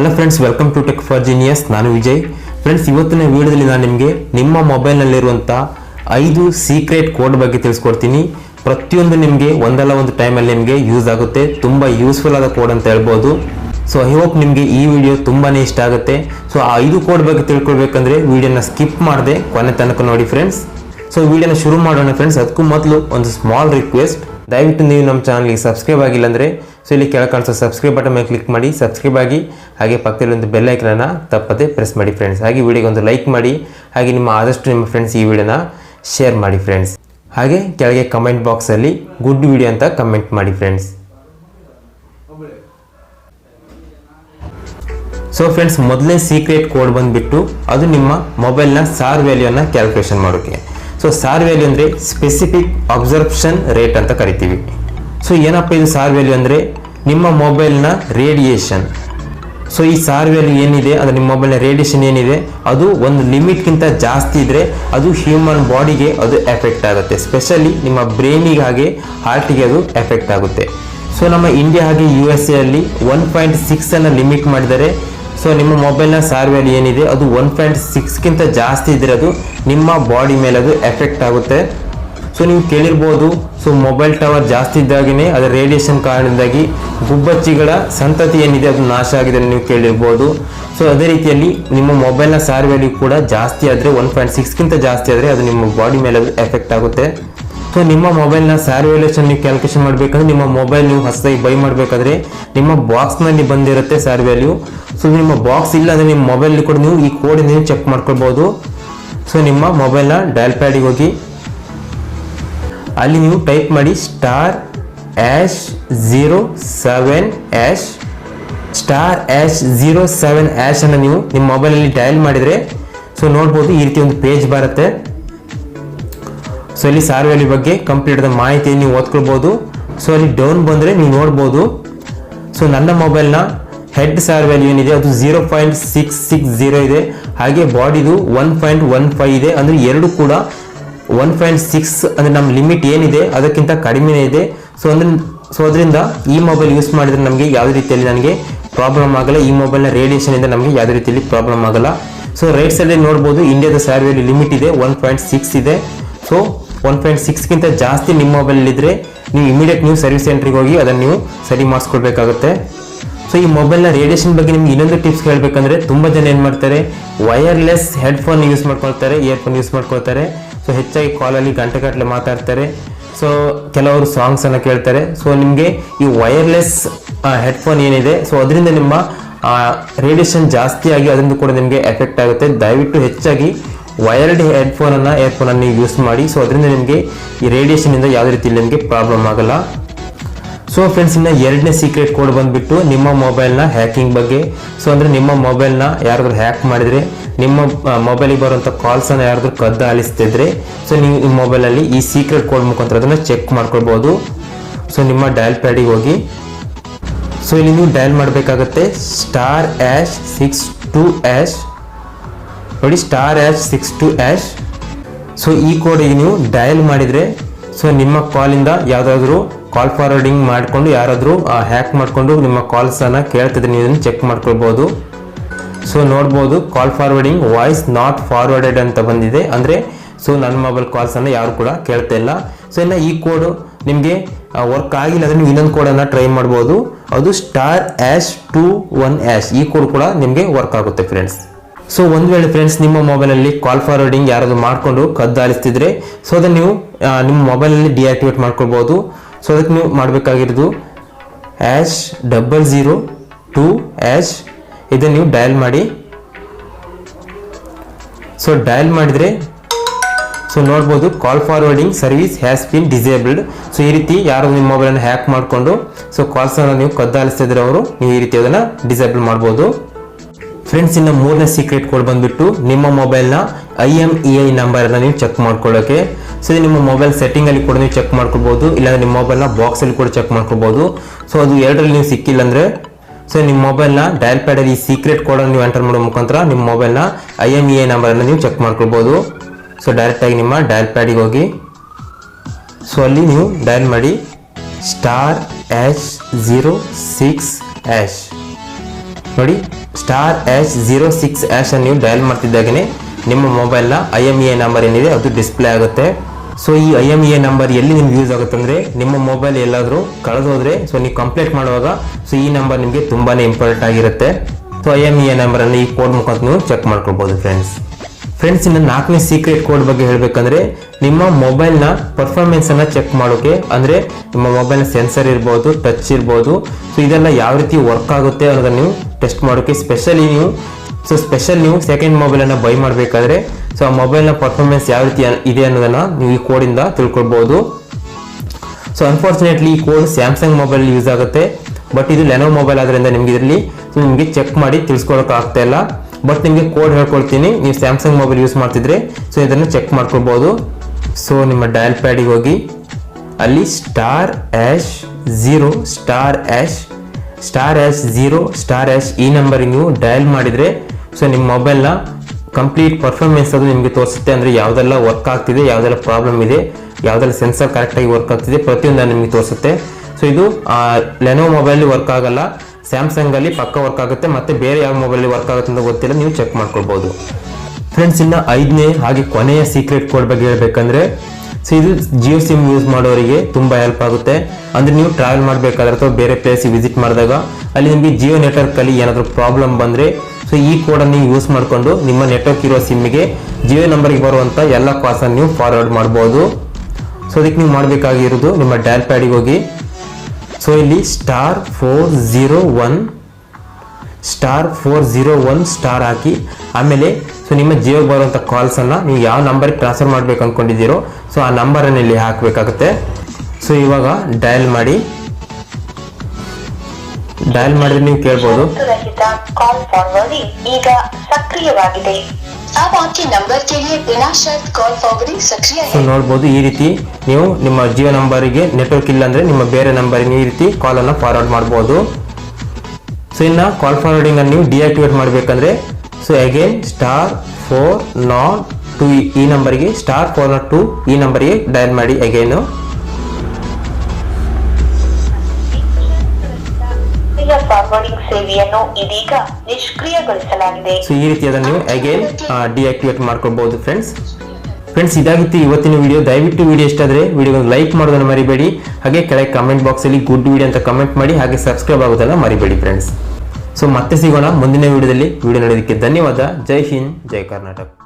Hello friends welcome to tech for genius ನಾನು Vijay. Friends ಇವತ್ತಿನ ವಿಡಿಯೋದಲ್ಲಿ ನಾನು ನಿಮಗೆ ನಿಮ್ಮ ಮೊಬೈಲ್ನಲ್ಲಿರುವಂಥ ಐದು ಸೀಕ್ರೆಟ್ ಕೋಡ್ ಬಗ್ಗೆ ತಿಳಿಸ್ಕೊಡ್ತೀನಿ. ಪ್ರತಿಯೊಂದು ನಿಮಗೆ ಒಂದಲ್ಲ ಒಂದು ಟೈಮಲ್ಲಿ ನಿಮಗೆ ಯೂಸ್ ಆಗುತ್ತೆ. ತುಂಬ ಯೂಸ್ಫುಲ್ ಆದ ಕೋಡ್ ಅಂತ ಹೇಳ್ಬೋದು. ಸೊ ಐ ಹೋಪ್ ನಿಮಗೆ ಈ ವಿಡಿಯೋ ತುಂಬಾ ಇಷ್ಟ ಆಗುತ್ತೆ. ಸೊ ಆ ಐದು ಕೋಡ್ ಬಗ್ಗೆ ತಿಳ್ಕೊಳ್ಬೇಕಂದ್ರೆ ವಿಡಿಯೋನ ಸ್ಕಿಪ್ ಮಾಡದೆ ಕೊನೆ ತನಕ ನೋಡಿ ಫ್ರೆಂಡ್ಸ್ ಸೊ ವಿಡಿಯೋನ ಶುರು ಮಾಡೋಣ ಫ್ರೆಂಡ್ಸ್ ಅದಕ್ಕೂ ಮೊದಲು ಒಂದು ಸ್ಮಾಲ್ ರಿಕ್ವೆಸ್ಟ್ ದಯವಿಟ್ಟು ನೀವು ನಮ್ಮ ಚಾನಲ್ಗೆ ಸಬ್ಸ್ಕ್ರೈಬ್ ಆಗಿಲ್ಲ ಅಂದರೆ ಸೊ ಇಲ್ಲಿ ಕೆಳಗೆ ಕಾಣಿಸೋ ಸಬ್ಸ್ಕ್ರೈಬ್ ಬಟನ್ ಮೇಲೆ ಕ್ಲಿಕ್ ಮಾಡಿ ಸಬ್ಸ್ಕ್ರೈಬ್ ಆಗಿ, ಹಾಗೆ ಪಕ್ಕದಲ್ಲಿ ಒಂದು ಬೆಲ್ ಐಕನನ್ನು ತಪ್ಪದೆ ಪ್ರೆಸ್ ಮಾಡಿ ಫ್ರೆಂಡ್ಸ್ ಹಾಗೆ ವಿಡಿಯೋಗೆ ಒಂದು ಲೈಕ್ ಮಾಡಿ, ಹಾಗೆ ನಿಮ್ಮ ಆದಷ್ಟು ನಿಮ್ಮ ಫ್ರೆಂಡ್ಸ್ ಈ ವಿಡಿಯೋನ ಶೇರ್ ಮಾಡಿ ಫ್ರೆಂಡ್ಸ್ ಹಾಗೆ ಕೆಳಗೆ ಕಮೆಂಟ್ ಬಾಕ್ಸಲ್ಲಿ ಗುಡ್ ವಿಡಿಯೋ ಅಂತ ಕಮೆಂಟ್ ಮಾಡಿ ಫ್ರೆಂಡ್ಸ್ ಸೊ ಫ್ರೆಂಡ್ಸ್ ಮೊದಲೇ ಸೀಕ್ರೆಟ್ ಕೋಡ್ ಬಂದುಬಿಟ್ಟು ಅದು ನಿಮ್ಮ ಮೊಬೈಲ್ನ ಸಾರ್ ವ್ಯಾಲ್ಯೂನ ಕ್ಯಾಲ್ಕುಲೇಷನ್ ಮಾಡೋಕ್ಕೆ ಸೊ ಸಾರ್ ವ್ಯಾಲ್ಯೂ ಅಂದರೆ ಸ್ಪೆಸಿಫಿಕ್ ಅಬ್ಸರ್ಪ್ಷನ್ ರೇಟ್ ಅಂತ ಕರಿತೀವಿ. ಸೊ ಏನಪ್ಪ ಇದು ಸಾರ್ ವ್ಯಾಲ್ಯೂ ಅಂದರೆ? ನಿಮ್ಮ ಮೊಬೈಲ್ನ ರೇಡಿಯೇಷನ್ ಸೊ ಈ ಸಾರ್ ವ್ಯಾಲ್ಯೂ ಏನಿದೆ? ಅಂದರೆ ನಿಮ್ಮ ಮೊಬೈಲ್ನ ರೇಡಿಯೇಷನ್ ಏನಿದೆ? ಅದು ಒಂದು ಲಿಮಿಟ್ಗಿಂತ ಜಾಸ್ತಿ ಇದ್ದರೆ ಅದು ಹ್ಯೂಮನ್ ಬಾಡಿಗೆ ಅದು ಎಫೆಕ್ಟ್ ಆಗುತ್ತೆ. ಸ್ಪೆಷಲಿ ನಿಮ್ಮ ಬ್ರೈನಿಗೆ ಹಾಗೆ ಹಾರ್ಟಿಗೆ ಅದು ಎಫೆಕ್ಟ್ ಆಗುತ್ತೆ. ಸೊ ನಮ್ಮ ಇಂಡಿಯಾ ಹಾಗೆ ಯು ಎಸ್ ಎಲ್ಲಿ ಒನ್ ಪಾಯಿಂಟ್ ಸಿಕ್ಸನ್ನು ಲಿಮಿಟ್ ಮಾಡಿದರೆ ಸೊ ನಿಮ್ಮ ಮೊಬೈಲ್ನ ಸಾರ್ ವ್ಯಾಲ್ಯೂ ಏನಿದೆ? ಅದು ಒನ್ ಪಾಯಿಂಟ್ ಸಿಕ್ಸ್ಗಿಂತ ಜಾಸ್ತಿ ಇದ್ದರೆ ಅದು ನಿಮ್ಮ ಬಾಡಿ ಮೇಲೆ ಅದು ಎಫೆಕ್ಟ್ ಆಗುತ್ತೆ. ಸೊ ನೀವು ಕೇಳಿರ್ಬೋದು. ಸೊ ಮೊಬೈಲ್ ಟವರ್ ಜಾಸ್ತಿ ಇದ್ದಾಗನೇ ಅದರ ರೇಡಿಯೇಷನ್ ಕಾರಣದಿಂದಾಗಿ ಗುಬ್ಬಚ್ಚಿಗಳ ಸಂತತಿ ಏನಿದೆ ಅದು ನಾಶ ಆಗಿದೆ ನೀವು ಕೇಳಿರ್ಬೋದು. ಸೊ ಅದೇ ರೀತಿಯಲ್ಲಿ ನಿಮ್ಮ ಮೊಬೈಲ್ನ ಸಾರ್ ವ್ಯಾಲ್ಯೂ ಕೂಡ ಜಾಸ್ತಿ ಆದರೆ ಒನ್ ಪಾಯಿಂಟ್ ಸಿಕ್ಸ್ಗಿಂತ ಜಾಸ್ತಿ ಆದರೆ ಅದು ನಿಮ್ಮ ಬಾಡಿ ಮೇಲೆ ಎಫೆಕ್ಟ್ ಆಗುತ್ತೆ. ಸೊ ನಿಮ್ಮ ಮೊಬೈಲ್ನ ಸ್ಯಾರ್ ವ್ಯಾಲ್ಯೂಷನ್ ನೀವು ಕ್ಯಾಲ್ಕುಲೇಷನ್ ಮಾಡಬೇಕಂದ್ರೆ ನಿಮ್ಮ ಮೊಬೈಲ್ ನೀವು ಹೊಸದಾಗಿ ಬೈ ಮಾಡಬೇಕಾದ್ರೆ ನಿಮ್ಮ ಬಾಕ್ಸ್ನಲ್ಲಿ ಬಂದಿರುತ್ತೆ ಸ್ಯಾರ್ ವ್ಯಾಲ್ಯೂ ಸೊ ನಿಮ್ಮ ಬಾಕ್ಸ್ ಇಲ್ಲ ಅಂದರೆ ನಿಮ್ಮ ಮೊಬೈಲ್ ಕೂಡ ನೀವು ಈ ಕೋಡಿಂದ ಚೆಕ್ ಮಾಡ್ಕೊಳ್ಬೋದು. ಸೊ ನಿಮ್ಮ ಮೊಬೈಲ್ನ ಡಯಲ್ ಪ್ಯಾಡಿಗೆ ಹೋಗಿ ಅಲ್ಲಿ ನೀವು ಟೈಪ್ ಮಾಡಿ star hash zero seven hash star hash zero seven ಆ್ಯಶನ್ನು ನೀವು ನಿಮ್ಮ ಮೊಬೈಲಲ್ಲಿ ಡಯಲ್ ಮಾಡಿದರೆ ಸೊ ನೋಡ್ಬೋದು ಈ ರೀತಿ ಒಂದು ಪೇಜ್ ಬರುತ್ತೆ. ಸೊ ಇಲ್ಲಿ ವ್ಯಾಲ್ಯೂ ಬಗ್ಗೆ ಕಂಪ್ಲೀಟ್ ಮಾಹಿತಿ ನೀವು ಓದ್ಕೊಳ್ಬೋದು. ಸೊ ಅಲ್ಲಿ ಡೌನ್ ಬಂದರೆ ನೀವು ನೋಡ್ಬೋದು. ಸೊ ನನ್ನ ಮೊಬೈಲ್ನ ಹೆಡ್ ಸಾರ್ ವ್ಯಾಲ್ಯೂ ಏನಿದೆ ಅದು zero point six six zero ಇದೆ. ಹಾಗೆ ಬಾಡಿದು ಒನ್ ಪಾಯಿಂಟ್ ಒನ್ ಫೈವ್ ಇದೆ. ಅಂದರೆ ಎರಡು ಕೂಡ ಒನ್ ಪಾಯಿಂಟ್ ಸಿಕ್ಸ್ ಅಂದರೆ ನಮ್ಮ ಲಿಮಿಟ್ ಏನಿದೆ, ಅದಕ್ಕಿಂತ ಕಡಿಮೆನೇ ಇದೆ. ಸೊ ಅಂದ್ರೆ ಸೊ ಅದರಿಂದ ಈ ಮೊಬೈಲ್ ಯೂಸ್ ಮಾಡಿದರೆ ನಮಗೆ ಯಾವುದೇ ರೀತಿಯಲ್ಲಿ ನನಗೆ ಪ್ರಾಬ್ಲಮ್ ಆಗಲ್ಲ. ಈ ಮೊಬೈಲ್ನ ರೇಡಿಯೇಷನಿಂದ ನಮಗೆ ಯಾವುದೇ ರೀತಿಯಲ್ಲಿ ಪ್ರಾಬ್ಲಮ್ ಆಗಲ್ಲ. ಸೊ ರೈಟ್ ಸೈಡಲ್ಲಿ ನೋಡ್ಬೋದು ಇಂಡಿಯಾದ ಸ್ಯಾಲರಿಯಲ್ಲಿ ಲಿಮಿಟ್ ಇದೆ, ಒನ್ ಪಾಯಿಂಟ್ ಸಿಕ್ಸ್ ಇದೆ. ಸೊ ಒನ್ ಪಾಯಿಂಟ್ ಸಿಕ್ಸ್ಗಿಂತ ಜಾಸ್ತಿ ನಿಮ್ಮ ಮೊಬೈಲಲ್ಲಿದ್ದರೆ ನೀವು ಇಮಿಡಿಯೇಟ್ ನೀವು ಸರ್ವಿಸ್ ಸೆಂಟ್ರಿಗೆ ಹೋಗಿ ಅದನ್ನು ನೀವು ಸರಿ ಮಾಡಿಸ್ಕೊಳ್ಬೇಕಾಗುತ್ತೆ. ಸೊ ಈ ಮೊಬೈಲ್ನ ರೇಡಿಯೇಷನ್ ಬಗ್ಗೆ ನಿಮ್ಗೆ ಇನ್ನೊಂದು ಟಿಪ್ಸ್ ಹೇಳಬೇಕಂದ್ರೆ, ತುಂಬ ಜನ ಏನು ಮಾಡ್ತಾರೆ ವಯರ್ಲೆಸ್ ಹೆಡ್ಫೋನ್ ಯೂಸ್ ಮಾಡ್ಕೊಳ್ತಾರೆ ಇಯರ್ಫೋನ್ ಯೂಸ್ ಮಾಡ್ಕೊಳ್ತಾರೆ. ಸೊ ಹೆಚ್ಚಾಗಿ ಕಾಲಲ್ಲಿ ಗಂಟೆಗಟ್ಟಲೆ ಮಾತಾಡ್ತಾರೆ. ಸೊ ಕೆಲವರು ಸಾಂಗ್ಸನ್ನು ಕೇಳ್ತಾರೆ. ಸೊ ನಿಮಗೆ ಈ ವೈರ್ಲೆಸ್ ಹೆಡ್ಫೋನ್ ಏನಿದೆ ಸೊ ಅದರಿಂದ ನಿಮ್ಮ ರೇಡಿಯೇಷನ್ ಜಾಸ್ತಿ ಆಗಿ ಅದರಿಂದ ಕೂಡ ನಿಮಗೆ ಎಫೆಕ್ಟ್ ಆಗುತ್ತೆ. ದಯವಿಟ್ಟು ಹೆಚ್ಚಾಗಿ ವೈರ್ಡ್ ಹೆಡ್ಫೋನನ್ನು ಇಯರ್ಫೋನನ್ನು ನೀವು ಯೂಸ್ ಮಾಡಿ. ಸೊ ಅದರಿಂದ ನಿಮಗೆ ಈ ರೇಡಿಯೇಷನಿಂದ ಯಾವುದೇ ರೀತಿ ನಿಮಗೆ ಪ್ರಾಬ್ಲಮ್ ಆಗಲ್ಲ. ಸೊ ಫ್ರೆಂಡ್ಸ್ ಇನ್ನು ಎರಡನೇ ಸೀಕ್ರೆಟ್ ಕೋಡ್ ಬಂದುಬಿಟ್ಟು ನಿಮ್ಮ ಮೊಬೈಲ್ನ ಹ್ಯಾಕಿಂಗ್ ಬಗ್ಗೆ. ಸೊ ಅಂದರೆ ನಿಮ್ಮ ಮೊಬೈಲ್ನ ಯಾರಾದರೂ ಹ್ಯಾಕ್ ಮಾಡಿದರೆ ನಿಮ್ಮ ಮೊಬೈಲಿಗೆ ಬರುವಂಥ ಕಾಲ್ಸನ್ನು ಯಾರಾದರೂ ಕದ್ದು ಆಲಿಸ್ತಿದ್ರೆ ಸೊ ನೀವು ಈ ಮೊಬೈಲಲ್ಲಿ ಈ ಸೀಕ್ರೆಟ್ ಕೋಡ್ ಮುಖಾಂತರ ಅದನ್ನು ಚೆಕ್ ಮಾಡ್ಕೊಳ್ಬೋದು. ಸೊ ನಿಮ್ಮ ಡಯಲ್ ಪ್ಯಾಡಿಗೆ ಹೋಗಿ. ಸೊ ಇಲ್ಲಿ ನೀವು ಡಯಲ್ ಮಾಡಬೇಕಾಗತ್ತೆ star hash six two hash ನೋಡಿ star hash six two hash so ಈ ಕೋಡಿಗೆ ನೀವು ಡಯಲ್ ಮಾಡಿದರೆ ಸೊ ನಿಮ್ಮ ಕಾಲಿಂದ ಯಾವುದಾದ್ರೂ ಕಾಲ್ ಫಾರ್ವರ್ಡಿಂಗ್ ಮಾಡಿಕೊಂಡು, ಯಾರಾದರೂ ಹ್ಯಾಕ್ ಮಾಡಿಕೊಂಡು ನಿಮ್ಮ ಕಾಲ್ಸನ್ನು ಕೇಳ್ತಿದ್ರೆ ನೀವು ಚೆಕ್ ಮಾಡ್ಕೊಳ್ಬೋದು. ಸೊ ನೋಡ್ಬೋದು call forwarding voice not forwarded ಅಂತ ಬಂದಿದೆ. ಅಂದರೆ ಸೊ ನನ್ನ ಮೊಬೈಲ್ ಕಾಲ್ಸನ್ನು ಯಾರು ಕೂಡ ಕೇಳ್ತಾ ಇಲ್ಲ. ಸೊ ಇನ್ನು ಈ ಕೋಡು ನಿಮಗೆ ವರ್ಕ್ ಆಗಿಲ್ಲ ಅಂದರೆ ನೀವು ಇನ್ನೊಂದು ಕೋಡನ್ನು ಟ್ರೈ ಮಾಡ್ಬೋದು. ಅದು star hash two one hash ಈ ಕೋಡ್ ಕೂಡ ನಿಮಗೆ ವರ್ಕ್ ಆಗುತ್ತೆ ಫ್ರೆಂಡ್ಸ್ ಸೊ ಒಂದು ವೇಳೆ ಫ್ರೆಂಡ್ಸ್ ನಿಮ್ಮ ಮೊಬೈಲಲ್ಲಿ ಕಾಲ್ ಫಾರ್ವರ್ಡಿಂಗ್ ಯಾರಾದರೂ ಮಾಡಿಕೊಂಡು ಕದ್ದಾಲಿಸ್ತಿದ್ರೆ ಸೊ ಅದನ್ನು ನೀವು ನಿಮ್ಮ ಮೊಬೈಲಲ್ಲಿ ಡಿಆಕ್ಟಿವೇಟ್ ಮಾಡ್ಕೊಳ್ಬೋದು. ಸೊ ಅದಕ್ಕೆ ನೀವು ಮಾಡಬೇಕಾಗಿರೋದು hash double zero two hash ಇದನ್ನು ನೀವು ಡಯಲ್ ಮಾಡಿ. ಸೊ ಡಯಲ್ ಮಾಡಿದರೆ ಸೊ ನೋಡ್ಬೋದು call forwarding service has been disabled so ಈ ರೀತಿ ಯಾರು ನಿಮ್ಮ ಮೊಬೈಲನ್ನು ಹ್ಯಾಕ್ ಮಾಡಿಕೊಂಡು ಸೊ ಕಾಲ್ಸನ್ನು ನೀವು ಕದ್ದಾಲಿಸ್ತಿದ್ರೆ ಅವರು ನೀವು ಈ ರೀತಿ ಅದನ್ನು ಡಿಸೇಬಲ್ ಮಾಡ್ಬೋದು. ಫ್ರೆಂಡ್ಸ್ ಇನ್ನು ಮೂರನೇ ಸೀಕ್ರೆಟ್ ಕೋಡ್ ಬಂದ್ಬಿಟ್ಟು ನಿಮ್ಮ ಮೊಬೈಲ್ನ ಐ ಎಂ ಇ ಐ ನಂಬರನ್ನು ನೀವು ಚೆಕ್ ಮಾಡ್ಕೊಳ್ಳೋಕೆ. ಸೊ ಇದು ನಿಮ್ಮ ಮೊಬೈಲ್ ಸೆಟ್ಟಿಂಗಲ್ಲಿ ಕೂಡ ನೀವು ಚೆಕ್ ಮಾಡ್ಕೊಳ್ಬೋದು, ಇಲ್ಲಾಂದ್ರೆ ನಿಮ್ಮ ಮೊಬೈಲ್ನ ಬಾಕ್ಸಲ್ಲಿ ಕೂಡ ಚೆಕ್ ಮಾಡ್ಕೊಳ್ಬೋದು. ಸೊ ಅದು ಎರಡರಲ್ಲಿ ನೀವು ಸಿಕ್ಕಿಲ್ಲ ಅಂದರೆ ಸೊ ನಿಮ್ಮ ಮೊಬೈಲ್ನ ಡಯಲ್ ಪ್ಯಾಡಲ್ಲಿ ಈ ಸೀಕ್ರೆಟ್ ಕೋಡನ್ನು ನೀವು ಎಂಟರ್ ಮಾಡೋ ಮುಖಾಂತರ ನಿಮ್ಮ ಮೊಬೈಲ್ನ ಐ ಎಂ ಇ ಎ ನಂಬರನ್ನು ನೀವು ಚೆಕ್ ಮಾಡ್ಕೊಳ್ಬೋದು. ಸೊ ಡೈರೆಕ್ಟಾಗಿ ನಿಮ್ಮ ಡಯಲ್ ಪ್ಯಾಡಿಗೆ ಹೋಗಿ. ಸೊ ಅಲ್ಲಿ ನೀವು ಡಯಲ್ ಮಾಡಿ star hash zero six hash ನೋಡಿ ಸ್ಟಾರ್ ಆ್ಯಶ್ ಝೀರೋ ಸಿಕ್ಸ್ ಆ್ಯಶನ್ನು ನೀವು ಡಯಲ್ ಮಾಡ್ತಿದ್ದಾಗೇ ನಿಮ್ಮ ಮೊಬೈಲ್ನ I M E A number ಏನಿದೆ ಅದು ಡಿಸ್ಪ್ಲೇ ಆಗುತ್ತೆ. ಸೊ ಈ I M E A number ಎಲ್ಲಿ ನಿಮ್ಗೆ ಯೂಸ್ ಆಗುತ್ತೆ ಅಂದರೆ ನಿಮ್ಮ ಮೊಬೈಲ್ ಎಲ್ಲಾದರೂ ಕಳೆದೋದ್ರೆ ಸೊ ನೀವು ಕಂಪ್ಲೇಂಟ್ ಮಾಡುವಾಗ ಸೊ ಈ ನಂಬರ್ ನಿಮಗೆ ತುಂಬಾ ಇಂಪಾರ್ಟೆಂಟ್ ಆಗಿರುತ್ತೆ. So I M E A ನಂಬರನ್ನು ಈ ಕೋಡ್ ಮುಖಾಂತರ ನೀವು ಚೆಕ್ ಮಾಡ್ಕೊಬಹುದು ಫ್ರೆಂಡ್ಸ್ ಫ್ರೆಂಡ್ಸ್ ಇನ್ನು ನಾಲ್ಕನೇ ಸೀಕ್ರೆಟ್ ಕೋಡ್ ಬಗ್ಗೆ ಹೇಳಬೇಕಂದ್ರೆ, ನಿಮ್ಮ ಮೊಬೈಲ್ನ ಪರ್ಫಾರ್ಮೆನ್ಸನ್ನು ಚೆಕ್ ಮಾಡೋಕೆ, ಅಂದರೆ ನಿಮ್ಮ ಮೊಬೈಲ್ನ ಸೆನ್ಸರ್ ಇರ್ಬೋದು ಟಚ್ ಇರ್ಬೋದು ಸೊ ಇದೆಲ್ಲ ಯಾವ ರೀತಿ ವರ್ಕ್ ಆಗುತ್ತೆ ಅನ್ನೋದನ್ನು ನೀವು ಟೆಸ್ಟ್ ಮಾಡೋಕೆ ಸ್ಪೆಷಲಿ ನೀವು ಸೊ ಸ್ಪೆಷಲ್ ನೀವು ಸೆಕೆಂಡ್ ಮೊಬೈಲನ್ನು ಬೈ ಮಾಡಬೇಕಾದ್ರೆ ಸೊ ಆ ಮೊಬೈಲ್ನ ಪರ್ಫಾರ್ಮೆನ್ಸ್ ಯಾವ ರೀತಿ ಇದೆ ಅನ್ನೋದನ್ನು ನೀವು ಈ ಕೋಡಿಂದ ತಿಳ್ಕೊಳ್ಬೋದು. ಸೊ ಅನ್ಫಾರ್ಚುನೇಟ್ಲಿ ಈ ಕೋಡ್ ಸ್ಯಾಮ್ಸಂಗ್ ಮೊಬೈಲ್ ಯೂಸ್ ಆಗುತ್ತೆ. ಬಟ್ ಇದು ಲೆನೋ ಮೊಬೈಲ್ ಆದ್ರಿಂದ ನಿಮ್ಗೆ ಇದರಲ್ಲಿ ನಿಮಗೆ ಚೆಕ್ ಮಾಡಿ ತಿಳ್ಸ್ಕೊಳಕ್ ಆಗ್ತಾ ಇಲ್ಲ. ಬಟ್ ನಿಮಗೆ ಕೋಡ್ ಹೇಳ್ಕೊಳ್ತೀನಿ. ನೀವು ಸ್ಯಾಮ್ಸಂಗ್ ಮೊಬೈಲ್ ಯೂಸ್ ಮಾಡ್ತಿದ್ರೆ ಸೊ ಇದನ್ನು ಚೆಕ್ ಮಾಡ್ಕೊಳ್ಬೋದು. ಸೊ ನಿಮ್ಮ ಡಯಲ್ ಪ್ಯಾಡಿಗೆ ಹೋಗಿ, ಅಲ್ಲಿ star hash zero star hash star hash zero star hash ಈ ನಂಬರಿಗೆ ನೀವು ಡಯಲ್ ಮಾಡಿದರೆ ಸೊ ನಿಮ್ಮ ಮೊಬೈಲ್ನ ಕಂಪ್ಲೀಟ್ ಪರ್ಫಾರ್ಮೆನ್ಸ್ ಅದು ನಿಮಗೆ ತೋರಿಸುತ್ತೆ ಅಂದರೆ ಯಾವುದೆಲ್ಲ ವರ್ಕ್ ಆಗ್ತಿದೆ, ಯಾವುದೆಲ್ಲ ಪ್ರಾಬ್ಲಮ್ ಇದೆ, ಯಾವುದೆಲ್ಲ ಸೆನ್ಸರ್ ಕರೆಕ್ಟಾಗಿ ವರ್ಕ್ ಆಗ್ತಿದೆ ಪ್ರತಿಯೊಂದು ನಿಮಗೆ ತೋರಿಸುತ್ತೆ. ಸೊ ಇದು ಲೆನೋ ಮೊಬೈಲ್ ವರ್ಕ್ ಆಗಲ್ಲ. ಸ್ಯಾಮ್ಸಂಗಲ್ಲಿ ಪಕ್ಕ ವರ್ಕ್ ಆಗುತ್ತೆ ಮತ್ತು ಬೇರೆ ಯಾವ ಮೊಬೈಲ್ ವರ್ಕ್ ಆಗುತ್ತೆ ಅಂತ ಗೊತ್ತಿಲ್ಲ, ನೀವು ಚೆಕ್ ಮಾಡ್ಕೊಳ್ಬೋದು. ಫ್ರೆಂಡ್ಸ್ ಇನ್ನು ಐದನೇ ಹಾಗೆ ಕೊನೆಯ ಸೀಕ್ರೆಟ್ ಕೋಡ್ ಬಗ್ಗೆ ಹೇಳ್ಬೇಕಂದ್ರೆ ಸೊ ಇದು ಜಿಯೋ ಸಿಮ್ ಯೂಸ್ ಮಾಡೋರಿಗೆ ತುಂಬ ಹೆಲ್ಪ್ ಆಗುತ್ತೆ. ಅಂದರೆ ನೀವು ಟ್ರಾವೆಲ್ ಮಾಡಬೇಕಾದ್ರೆ ಅಥವಾ ಬೇರೆ ಪ್ಲೇಸಿಗೆ ವಿಸಿಟ್ ಮಾಡಿದಾಗ, ಅಲ್ಲಿ ನಿಮಗೆ ಜಿಯೋ ನೆಟ್ವರ್ಕಲ್ಲಿ ಏನಾದರೂ ಪ್ರಾಬ್ಲಮ್ ಬಂದ್ರೆ ಸೊ ಈ ಕೋಡ್ ಅನ್ನು ಯೂಸ್ ಮಾಡಿಕೊಂಡು ನಿಮ್ಮ ನೆಟ್ವರ್ಕ್ ಇರೋ ಸಿಮ್ಗೆ ಜಿಯೋ ನಂಬರ್ಗೆ ಬರುವಂತ ಎಲ್ಲ ಕಾಸನ್ನು ನೀವು ಫಾರ್ವರ್ಡ್ ಮಾಡಬಹುದು ಸೊ ಅದಕ್ಕೆ ನೀವು ಮಾಡಬೇಕಾಗಿರೋದು ನಿಮ್ಮ ಡಯಲ್ ಪ್ಯಾಡಿಗೆ ಹೋಗಿ. ಸೊ ಇಲ್ಲಿ star four zero one star four zero one star ಹಾಕಿ. ಆಮೇಲೆ ಸೊ ನಿಮ್ಮ ಜಿಯೋಗೆ ಬರುವಂಥ ಕಾಲ್ಸನ್ನು ನೀವು ಯಾವ ನಂಬರ್ಗೆ ಟ್ರಾನ್ಸ್ಫರ್ ಮಾಡಬೇಕು ಅಂದ್ಕೊಂಡಿದ್ದೀರೋ ಸೊ ಆ ನಂಬರನ್ನು ಇಲ್ಲಿ ಹಾಕಬೇಕಾಗುತ್ತೆ. ಸೊ ಇವಾಗ ಡಯಲ್ ಮಾಡಿ. ಡಯಲ್ ಮಾಡಿದ್ರೆ ನೀವು ಕೇಳ್ಬೋದು ರಹಿತ ಕಾಲ್ ಫಾರ್ವರ್ಡಿಂಗ್ ಈಗ ಸಕ್ರಿಯವಾಗಿದೆ अब आपके नंबर के लिए बिना शर्त कॉल फॉरवर्डिंग सक्रिय ಸೊ है ನೋಡ್ಬೋದು ಈ ರೀತಿ ನೀವು ನಿಮ್ಮ ಜಿಯೋ ನಂಬರಿಗೆ ನೆಟ್ವರ್ಕ್ ಇಲ್ಲ ಅಂದರೆ ನಿಮ್ಮ ಬೇರೆ ನಂಬರಿಗೆ ಈ ರೀತಿ ಕಾಲನ್ನು ಫಾರ್ವರ್ಡ್ ಮಾಡ್ಬೋದು ಸೊ ಇನ್ನು ಕಾಲ್ ಫಾರ್ವರ್ಡಿಂಗ್ ಅನ್ನು ನೀವು ಡಿಆಕ್ಟಿವೇಟ್ ಮಾಡಬೇಕಂದ್ರೆ so again star four not two ಈ ನಂಬರ್ಗೆ ಸ್ಟಾರ್ ಫೋರ್ ನಾಟ್ ಟು ಈ ನಂಬರ್ಗೆ ಡಯಲ್ ಮಾಡಿ ಅಗೇನು ಸೇವೆಯನ್ನು ಇದೀಗ ನಿಷ್ಕ್ರಿಯಗೊಳಿಸಲಾಗಿದೆ. ಸೊ ಈ ರೀತಿಯಾದ ನೀವು ಅಗೇನ್ ಡಿಆಕ್ಟಿವೇಟ್ ಮಾಡ್ಕೊಳ್ಬಹುದು ಫ್ರೆಂಡ್ಸ್ ಫ್ರೆಂಡ್ಸ್ ಇದಾಗಿತ್ತು ಇವತ್ತಿನ ವಿಡಿಯೋ ದಯವಿಟ್ಟು ವಿಡಿಯೋ ಇಷ್ಟ ಆದರೆ ವಿಡಿಯೋ ಲೈಕ್ ಮಾಡೋದನ್ನು ಮರಿಬೇಡಿ. ಹಾಗೆ ಕೆಳಗೆ ಕಮೆಂಟ್ ಬಾಕ್ಸಲ್ಲಿ ಗುಡ್ ವಿಡಿಯೋ ಅಂತ ಕಮೆಂಟ್ ಮಾಡಿ, ಹಾಗೆ ಸಬ್ಸ್ಕ್ರೈಬ್ ಆಗೋದನ್ನು ಮರಿಬೇಡಿ ಫ್ರೆಂಡ್ಸ್ ಸೊ ಮತ್ತೆ ಸಿಗೋಣ ಮುಂದಿನ ವಿಡಿಯೋದಲ್ಲಿ ವಿಡಿಯೋ ನೋಡೋದಕ್ಕೆ ಧನ್ಯವಾದ. ಜೈ ಹಿಂದ್, ಜೈ ಕರ್ನಾಟಕ.